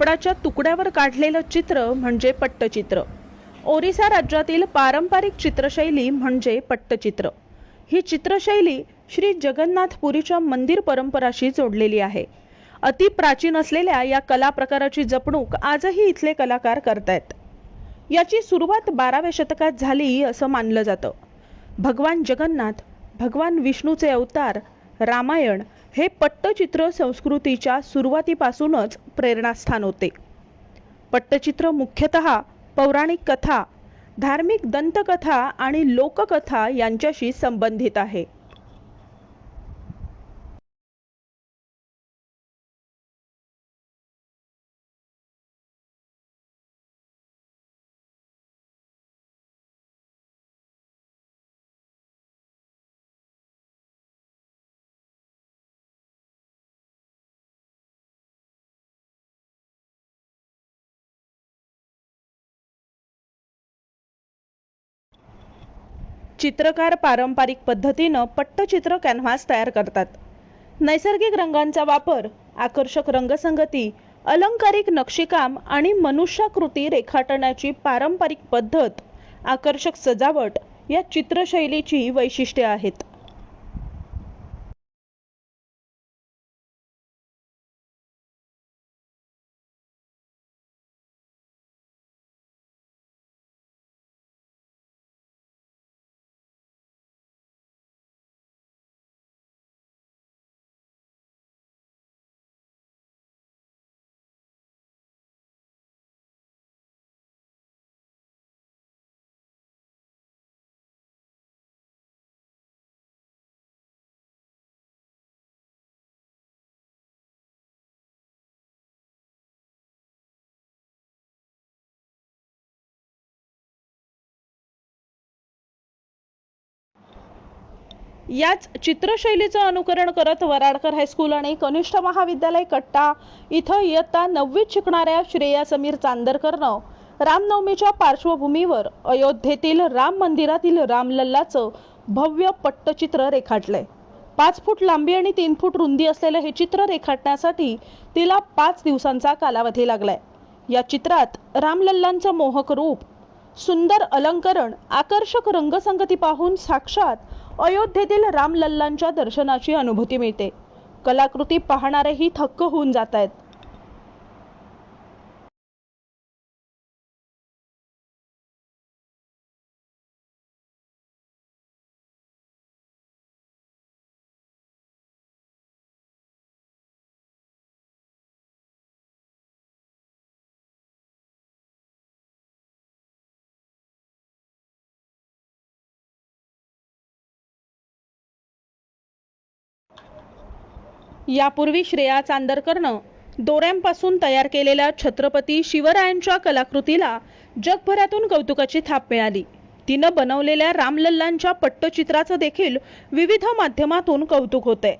कापडाच्या तुकड्यावर काढलेलं चित्र म्हणजे पट्टचित्र. ओरिसा राज्यातील पारंपरिक चित्रशैली म्हणजे पट्टचित्र. ही चित्रशैली श्री जगन्नाथपुरीच्या मंदिर परंपराशी जोडलेली आहे. अति प्राचीन असलेल्या या कला प्रकाराची जपणूक आजही इथले कलाकार करतायत. याची सुरुवात बाराव्या शतकात झाली असं मानलं जातं. भगवान जगन्नाथ भगवान विष्णूचे अवतार रामायण हे पट्टचित्र संस्कृतीच्या सुरुवातीपासूनच प्रेरणास्थान होते. पट्टचित्र मुख्यतः पौराणिक कथा धार्मिक दंतकथा आणि लोककथा यांच्याशी संबंधित आहे. चित्रकार पारंपरिक पद्धतीनं पट्टचित्र कॅनव्हास तयार करतात. नैसर्गिक रंगांचा वापर आकर्षक रंगसंगती अलंकारिक नक्षीकाम आणि मनुष्याकृती रेखाटण्याची पारंपरिक पद्धत आकर्षक सजावट या चित्रशैलीची वैशिष्ट्ये आहेत. याच चित्रशैलीचं अनुकरण करत वराडकर हायस्कूल आणि कनिष्ठ महाविद्यालय कट्टा इथं इयत्ता नववीत शिकणाऱ्या श्रेया समीर चांदरकरनं रामनवमीच्या पार्श्वभूमीवर अयोध्येतील राम मंदिरातील रामलल्लाचं भव्य पट्टचित्र रेखाटलंय. पाच फूट लांबी आणि तीन फूट रुंदी असलेलं हे चित्र रेखाटण्यासाठी तिला पाच दिवसांचा कालावधी लागलाय. या चित्रात रामलल्लांचं मोहक रूप सुंदर अलंकरण आकर्षक रंगसंगती पाहून साक्षात अयोध्येतील रामलल्लांच्या दर्शनाची अनुभूती मिळते. कलाकृती पाहणारेही थक्क होऊन जात आहेत. यापूर्वी श्रेया चांदरकरनं दोऱ्यांपासून तयार केलेल्या छत्रपती शिवरायांच्या कलाकृतीला जगभरातून कौतुकाची थाप मिळाली. तिनं बनवलेल्या रामलल्लांच्या पट्टचित्राचं देखील विविध माध्यमातून कौतुक होतंय.